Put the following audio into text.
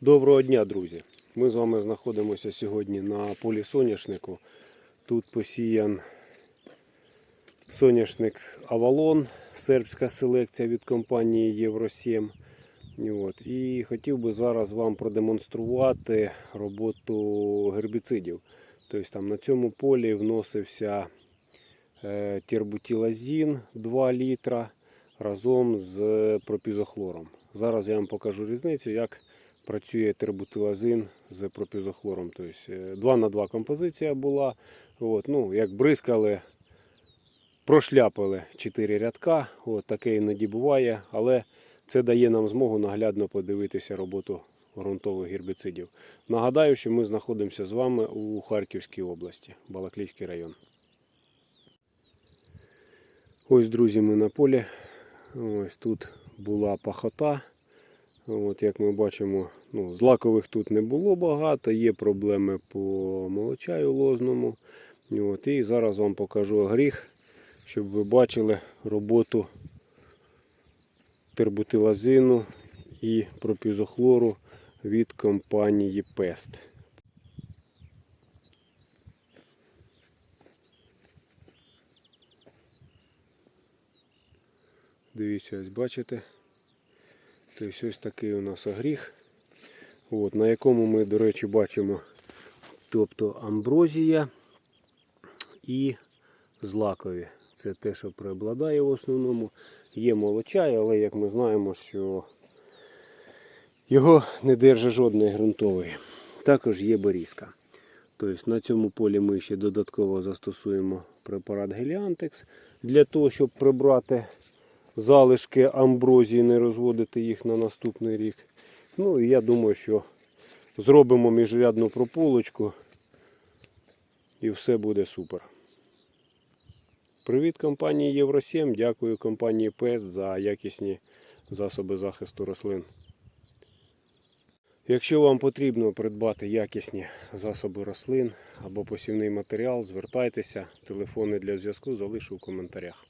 Доброго дня, друзі! Ми з вами знаходимося сьогодні на полі соняшнику. Тут посіян соняшник Авалон, сербська селекція від компанії Євросім. От. І хотів би зараз вам продемонструвати роботу гербіцидів. Тобто там на цьому полі вносився е, тербутілазін 2 літра разом з пропізохлором. Зараз я вам покажу різницю, як працює тербутилазин з пропізохлором. Тобто 2 на 2 композиція була. От, ну, як бризкали, прошляпили 4 рядка. От, таке іноді буває, але це дає нам змогу наглядно подивитися роботу ґрунтових гербіцидів. Нагадаю, що ми знаходимося з вами у Харківській області, Балаклійський район. Ось, друзі, ми на полі. Ось тут була пахота. От, як ми бачимо, ну, злакових тут не було багато, є проблеми по молочаю лозному. От, і зараз вам покажу гріх, щоб ви бачили роботу тербутилазину і пропізохлору від компанії Pest. Дивіться, ось бачите. Тобто ось такий у нас огріх, от, на якому ми, до речі, бачимо тобто амброзія і злакові. Це те, що преобладає в основному. Є молочай, але як ми знаємо, що його не держить жодної ґрунтової. Також є борізка. Тобто на цьому полі ми ще додатково застосуємо препарат Геліантекс для того, щоб прибрати залишки амброзії, не розводити їх на наступний рік. Ну і я думаю, що зробимо міжрядну прополочку і все буде супер. Привіт компанії Євросім. Дякую компанії ПЕС за якісні засоби захисту рослин. Якщо вам потрібно придбати якісні засоби рослин або посівний матеріал, звертайтеся. Телефони для зв'язку залишу у коментарях.